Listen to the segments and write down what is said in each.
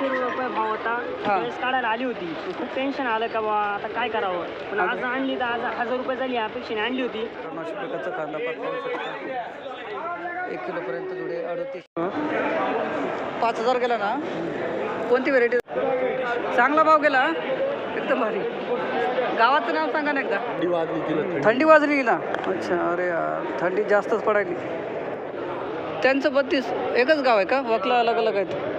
बावीसशे रुपये भाव होता. त्यावेळेस काढायला आली होती. खूप टेन्शन आलं का बा आता काय करावं? पण आज आणली तर आज हजार रुपये झाली अपेक्षेने आणली होती. प्रकारचा कांदा पात पाहू शकता एक किलोपर्यंत जुडे अडतीस. पाच हजार गेला ना? कोणती व्हेरायटी चांगला भाव गेला? एकदम भारी. गावाचं नाव सांगा ना एकदा. थंडी वाजली ना? अच्छा अरे यार. थंडी जास्तच पडायली. त्यांचं बत्तीस एकच गाव आहे का? वकला अलग अलग आहेत.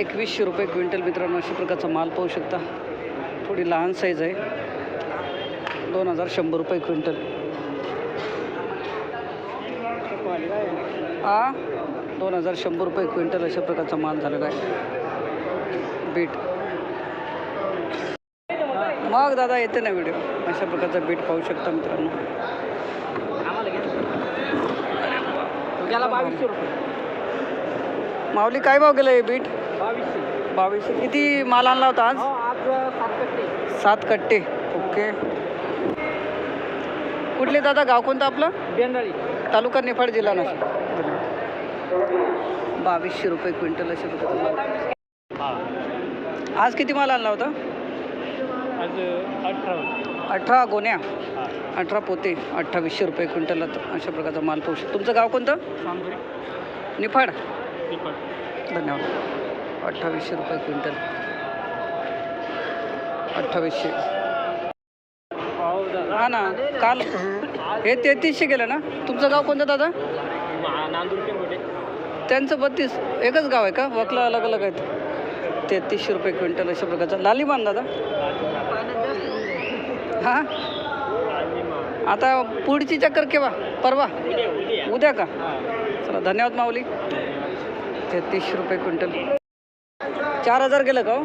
एकवीसशे रुपये क्विंटल मित्रांनो अशा प्रकारचा माल पाहू शकता. थोडी लहान साईज आहे. दोन हजार शंभर रुपये क्विंटल. हा? दोन हजार शंभर रुपये क्विंटल अशा प्रकारचा माल झालेला आहे बीट. मग दादा येते ना व्हिडिओ अशा प्रकारचा बीट पाहू शकता मित्रांनो. माऊली काय भाव गेलं हे बीट? बावीसशे. बावीसशे. किती माल आणला होता आज? हो आज सात कट्टे. सात कट्टे. ओके. कुठले दादा? गाव कोणतं आपलं? बेंदळी. तालुका निफाड जिल्हा नाशिक. बावीसशे रुपये क्विंटल असे प्रकारचा माल आज किती माल आणला होता? आज अठरा. अठरा गोण्या. अठरा पोते. अठ्ठावीसशे रुपये क्विंटल अशा प्रकारचा माल पाहू शकतो. तुमचं गाव कोणतं? निफाड. धन्यवाद. अठ्ठावीसशे रुपये क्विंटल. अठ्ठावीसशे. हा ना काल हे तेहतीसशे गेलं ना? तुमचं गाव कोणतं दादा? त्यांचं बत्तीस. एकच गाव आहे का? वकला अलग अलग आहेत. तेहतीसशे रुपये क्विंटल अशा प्रकारचा. लालीमान दादा? हां? आता पुढची चक्कर केव्हा परवा. उद्या का? चला धन्यवाद माऊली. तेहतीसशे रुपये क्विंटल. चार हजार गेलं का हो?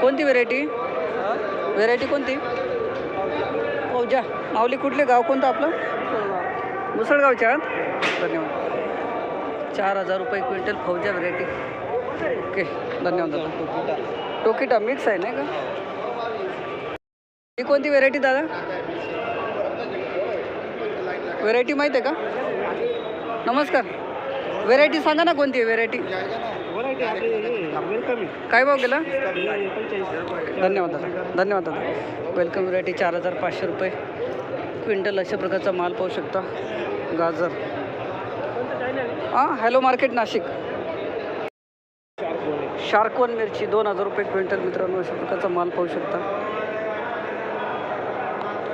कोणती व्हेरायटी व्हेरायटी कोणती? फौजा माऊली कुठले गाव? कोणतं आपलं? मुसळगावच्या? आहात धन्यवाद. चार हजार रुपये क्विंटल फौजा व्हेरायटी ओके धन्यवाद दादा. टोकिटा. मिक्स आहे नाही का? ही कोणती व्हेरायटी दादा? व्हेरायटी माहीत आहे का? नमस्कार. व्हेरायटी सांगा ना कोणती व्हेरायटी काय भाव गेला? धन्यवाद दादा. धन्यवाद दादा. वेलकम व्हरायटी चार हजार पाचशे रुपये. क्विंटल अशा प्रकारचा माल पाहू शकता. गाजर. हां हॅलो मार्केट नाशिक. शार्कवन मिरची दोन हजार रुपये क्विंटल मित्रांनो अशा प्रकारचा माल पाहू शकता.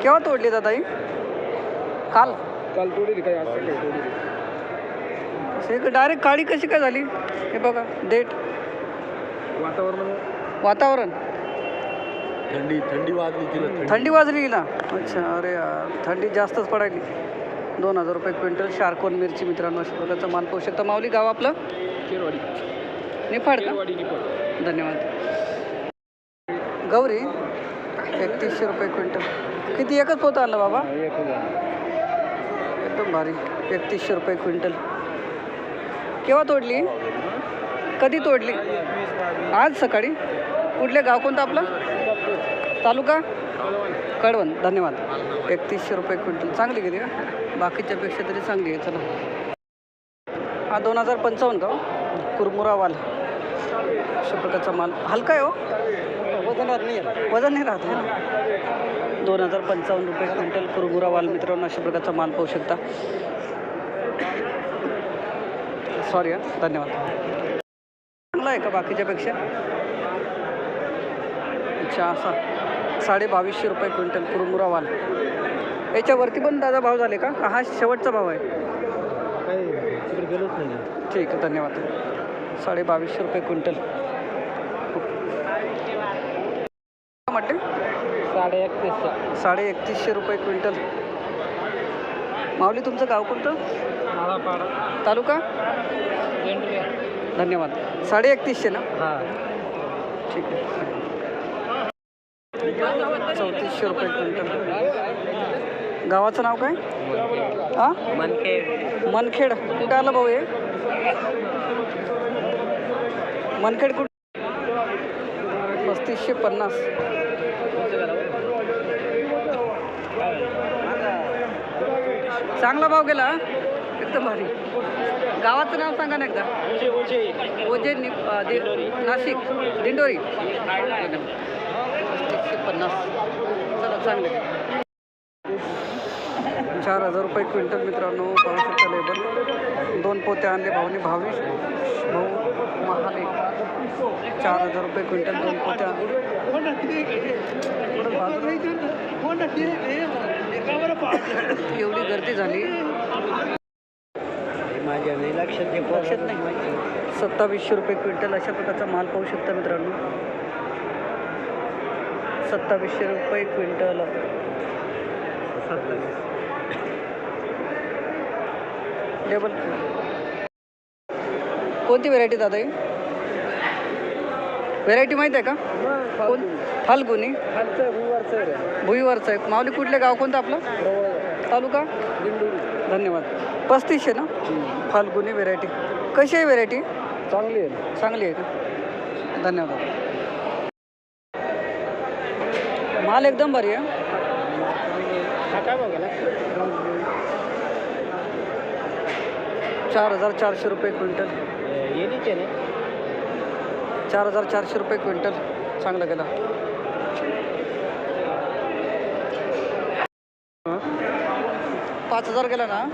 केव्हा तोडली दादा ही? काल. काल तोडली काय डायरेक्ट काळी कशी काय झाली? हे बघा डेट. वातावरण. वातावरण. थंडी थंडी वाजली तिला थंडी. वाजली ना? अच्छा अरे यार थंडी जास्तच पडायली. दोन हजार रुपये क्विंटल शार्कवन मिरची मित्रांनो प्रकारचा माल पाहू शकता माऊली गाव आपलं? शेरवाडी निफाड का? धन्यवाद. गौरी एकतीसशे रुपये क्विंटल. किती एकच पोतं आणलं बाबा? एकदम भारी. एकतीसशे रुपये क्विंटल. केव्हा तोडली? कधी तोडली? आज सकाळी? कुठले गाव कोणतं आपलं? तालुका? कळवण. धन्यवाद. एकतीसशे रुपये क्विंटल. चांगली गेली का? बाकीच्यापेक्षा तरी चांगली आहे. चला. हा दोन हजार पंचावन्न का हो? कुरमुरावाल. कुरमुरा वाल अशा प्रकारचा माल. हलका आहे हो? वजन राहत नाही वजन नाही राहत आहे ना? दोन हजार पंचावन्न रुपये क्विंटल कुरमुरा वाल मित्रांनो अशा प्रकारचा माल पाहू शकता. सॉरी हां. धन्यवाद. चांगला आहे का बाकीच्यापेक्षा अच्छा असा साडे बावीसशे रुपये क्विंटल कुरमुरा वाल. याच्यावरती पण दादा भाव झाले का? हा शेवटचा भाव आहे? तिकडे गेलोच नाही ठीक आहे धन्यवाद. साडे बावीसशे रुपये क्विंटल. म्हटले? साडे एकतीसशे. साडे एकतीसशे रुपये क्विंटल. माऊली तुमचं गाव कोणतं? तालुका? धन्यवाद. साडे एकतीसशे ना? हां. ठीक आहे. चौतीसशे रुपये क्विंटल. गावाचं नाव काय? हां? मनखेड. मनखेड. कुठं आलं भाऊ हे? मनखेड कुठं? पस्तीसशे पन्नास. चांगला भाव गेला एकदम भारी गावाचं नाव सांगा ना एकदा. ओजे नाशिक दिंडोरी. एकशे पन्नास. चला चांगले चार हजार रुपये क्विंटल मित्रांनो पाहू शकता लेबर. दोन पोते आणले भाऊनी भावीस भाऊ महाले. चार हजार रुपये क्विंटल दोन पोते आणले. एवढी गर्दी झाली. माझ्या नाही लक्षात लक्षात नाही. सत्तावीसशे रुपये क्विंटल अशा प्रकारचा माल पाहू शकता मित्रांनो. सत्तावीसशे रुपये क्विंटल. लेबल कोणती व्हेरायटी दादा ही? व्हेरायटी माहीत आहे का? कोण? फाल्गुनी. भुईवरचं आहे. माऊली कुठले गाव कोणतं आपलं? तालुका? धन्यवाद. पस्तीसशे ना? फाल्गुनी व्हेरायटी कशी आहे व्हेरायटी चांगली आहे. चांगली आहे का? धन्यवाद. माल एकदम भारी आहे चार हजार चारशे रुपये क्विंटल. चार हजार चारशे रुपये क्विंटल. चांगलं गेला. पाच हजार गेला ना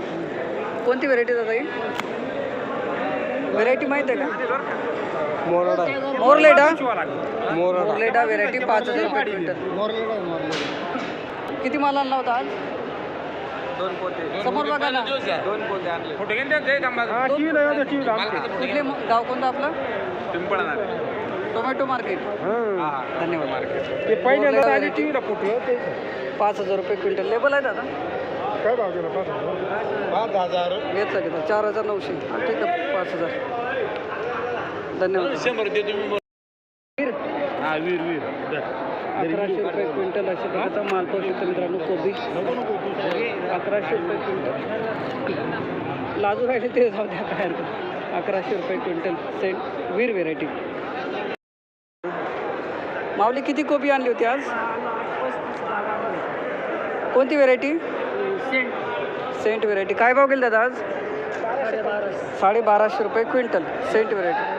कोणती व्हेरायटी दादा ही? व्हेरायटी माहीत आहे का? मोरडा. मोरलेडा? मोरडा मोरलेडा. व्हेरायटी पाच हजार रुपये क्विंटल. मोरलेडा मोरलेडा. किती माल आणला होता आज? दोन पोते. समोर बघा ना. दोन पोते आणले. हा, कुठले म- गाव कोणतं आपलं? टोमॅटो मार्केट धन्यवाद. ते पहिल्यांदा मोरलेडा आली variety. टीव्हीला फुटलं ते पाच हजार रुपये क्विंटल. लेबल आहे दादा. काय भाव गेला पाच हजार? पाच हजार. घेतलं घेतलं चार हजार नऊशे. हा, ठीक आहे पाच हजार. धन्यवाद. शंभर वीर, हा वीर वीर. अकराशे रुपये क्विंटल अशा प्रकारचा माल पाहू शकतो मित्रांनो कोबी. अकराशे रुपये क्विंटल. लाजू राहिले ते जाऊ द्या काय हरकत नाही. अकराशे रुपये क्विंटल. सेंट वीर व्हेरायटी माऊली किती कोबी आणली होती आज? कोणती व्हेरायटी सेंट. व्हेरायटी. काय भाव गेले दादा आज? साडे बाराशे रुपये क्विंटल. Saint variety.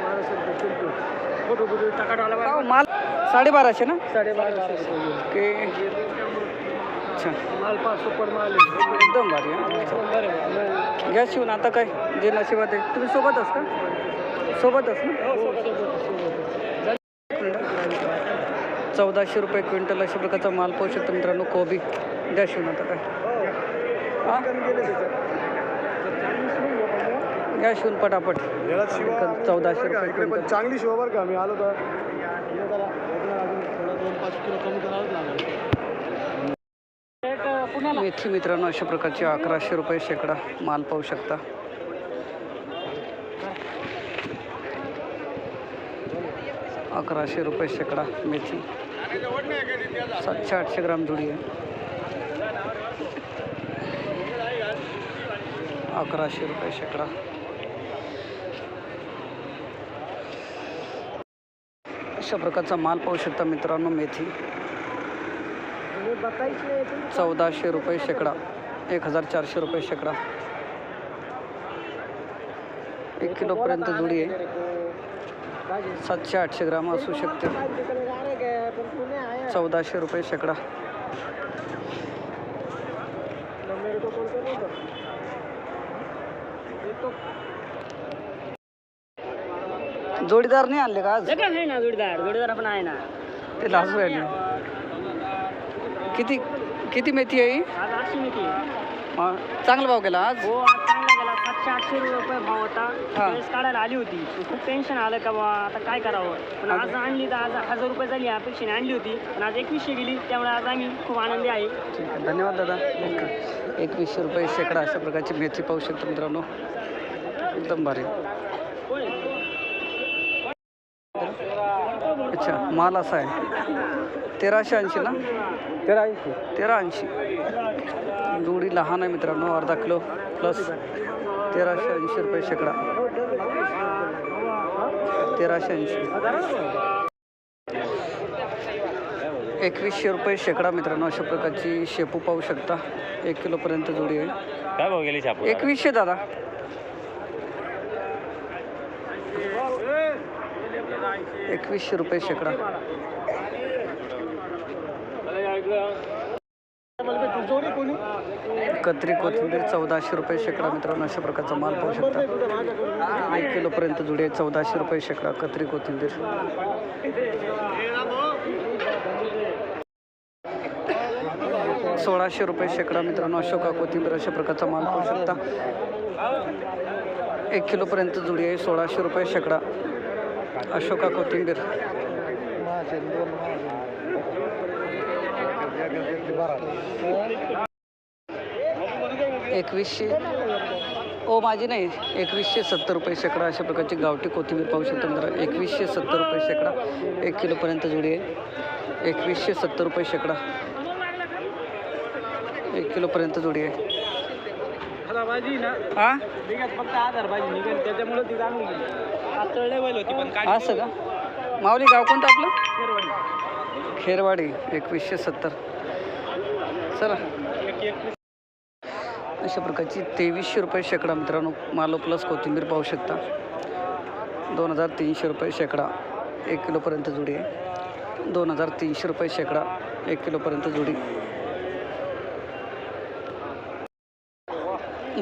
माल साडेबाराशे ना? ओके. अच्छा. माल पाच सुपर माल एकदम भारी आहे घ्या शिवून आता काय? जे नशिबात आहे. तुम्ही सोबत का? सोबतच ना? चौदाशे रुपये क्विंटल अशा प्रकारचा माल पाहू शकतो मित्रांनो. कोबी. द्या शिवून आता काय? घ्या शिवून पटापट. चौदाशे रुपये चांगली शिवा बरं का मी आलो तर. मेथी मित्रांनो अशा प्रकारची अकराशे रुपये शेकडा माल पाहू शकता. अकराशे रुपये शेकडा मेथी. सातशे आठशे ग्राम जुडी आहे. अकराशे रुपये शेकडा. अशा प्रकारचा माल पाहू शकता मित्रांनो मेथी. चौदाशे रुपये शेकडा. एक हजार चारशे रुपये शेकडा. एक किलोपर्यंत जुडी आहे. सातशे आठशे ग्राम असू शकते. चौदाशे रुपये शेकडा. जोडीदार नाही आणले का आज? जगा आहे ना जोडीदार. जोडीदार पण आहे ना. ते लाजू राहिले किती किती मेथी आहे? आज आठशे मिठी हा, चांगला भाव गेला आज. हो आज आठशे रुपये भाव होता. त्यावेळेस काढायला आली होती. खूप टेन्शन आलं का बा आता काय करावं? पण आज आणली तर आज हजार रुपये झाली अपेक्षेने आणली होती. पण आज एकवीसशे गेली त्यामुळे आज आम्ही खूप आनंदी आहे. ठीक आहे. धन्यवाद दादा. एकवीसशे रुपये शेकडा अशा प्रकारची मेथी पाहू शकतो मित्रांनो. एकदम भारी. अच्छा माल असा आहे. तेराशे ऐंशी ना? तेरा ऐंशी तेरा ऐंशी जोडी लहान आहे मित्रांनो अर्धा किलो प्लस तेराशे ऐंशी रुपये शेकडा. तेराशे ऐंशी. एकवीसशे रुपये शेकडा मित्रांनो अशा प्रकारची शेपू पाहू शकता. एक किलोपर्यंत जोडी आहे. एकवीसशे दादा. एकवीसशे रुपये शेकडा. कत्री कोथिंबीर चौदाशे रुपये शेकडा मित्रांनो अशा प्रकारचा माल पाहू शकता. एक किलोपर्यंत जुडे चौदाशे रुपये शेकडा कत्री कोथिंबीर. सोळाशे रुपये शेकडा मित्रांनो अशोका कोथिंबीर अशा प्रकारचा माल पाहू शकता. एक किलोपर्यंत जुडी आहे सोळाशे रुपये शेकडा अशोका कोथिंबीर. एकवीसशे ओ माझी नाही. एकवीसशे सत्तर रुपये शेकडा अशा प्रकारची गावठी कोथिंबीर पाहू शकतो मित्र एकवीसशे सत्तर रुपये शेकडा. एक किलोपर्यंत जुडी आहे. एकवीसशे सत्तर रुपये शेकडा. एक किलोपर्यंत जुडी आहे. हा? असं का? माऊली गाव कोणतं आपलं? खेरवाडी. एकवीसशे सत्तर. चला. अशा प्रकारची तेवीसशे रुपये शेकडा मित्रांनो मालो प्लस कोथिंबीर पाहू शकता. दोन हजार तीनशे रुपये शेकडा एक किलोपर्यंत जुडी आहे. दोन हजार तीनशे रुपये शेकडा एक किलोपर्यंत जुडी.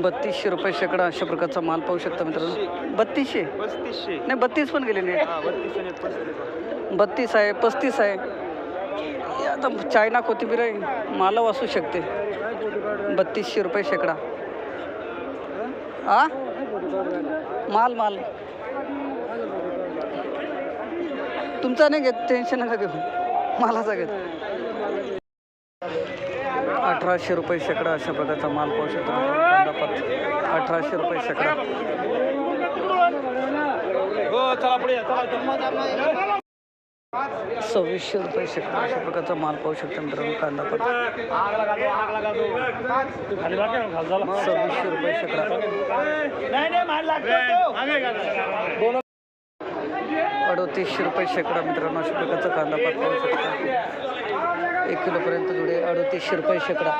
बत्तीसशे रुपये शेकडा अशा प्रकारचा माल पाहू शकता मित्रांनो. बत्तीसशे? नाही बत्तीस पण गेले नाही बत्तीस आहे पस्तीस आहे. आता चायना कोथिंबीर आहे. मालव असू शकते. बत्तीसशे रुपये शेकडा. आ? माल माल. तुमचा नाही घेत टेन्शन नका घेऊ. मालाचा घेत. अठराशे रुपये शेकडा अशा प्रकारचा माल पाहू शकतो. अठराशे रुपये शेकडा. सव्वीसशे रुपये शेकडा अशा प्रकारचा माल पाहू शकतो मित्रांनो कांदापात पण सव्वीसशे रुपये शेकडा अडतीसशे अडोतीसशे रुपये शेकडा मित्रांनो अशा प्रकारचा कांदापात पाहू शकता. एक किलोपर्यंत जुडे अडतीसशे रुपये शेकडा.